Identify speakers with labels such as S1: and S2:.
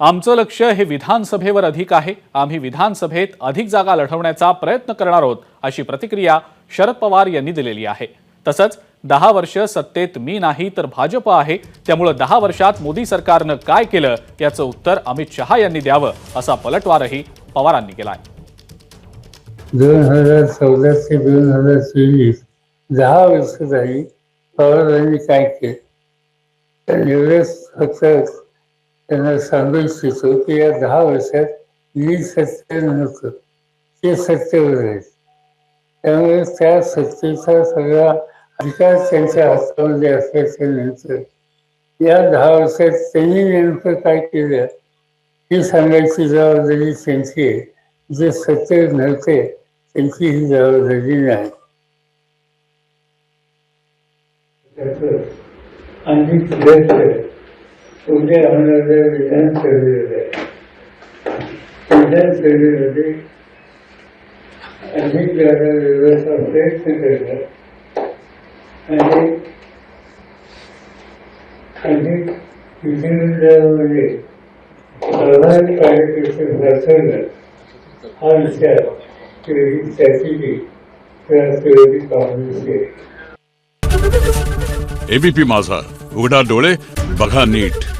S1: आमचं लक्ष हे विधानसभेवर अधिक आहे. आम्ही विधानसभेत अधिक जागा लढवण्याचा प्रयत्न करणार आहोत अशी प्रतिक्रिया शरद पवार यांनी दिलेली आहे. तसंच दहा वर्ष सत्तेत मी नाही तर भाजप आहे. त्यामुळं दहा वर्षात मोदी सरकारनं काय केलं याचं उत्तर अमित शहा यांनी द्यावं असा पलटवारही पवारांनी केलाय.
S2: दोन हजार चौदा ते दोन हजार चोवीस दहा वर्ष झाली पवारांनी काय केलं? एवढंच फक्त त्यांना सांगू इच्छितो की या दहा वर्षात मी सत्य नव्हतं ते सत्तेवर राहील त्यामुळे त्या सत्तेचा सगळा अधिकार त्यांच्या हातामध्ये असल्याच्या नंतर या दहा वर्षात त्यांनी नेमकं काय केलं ही सांगायची जबाबदारी त्यांची आहे. जे सत्य नव्हते त्यांची ही जबाबदारी नाही. आणि उद्या होणाऱ्या विधानसभेमध्ये विधानसभेमध्ये अधिक जागा व्यवस्था प्रयत्न करतात. आणि अधिक विधिमंडळामध्ये प्रभावी कार्यकर्ते बसवणं हा विचार त्याची
S3: एबीपी माझा. उघडा डोळे बघा नीट.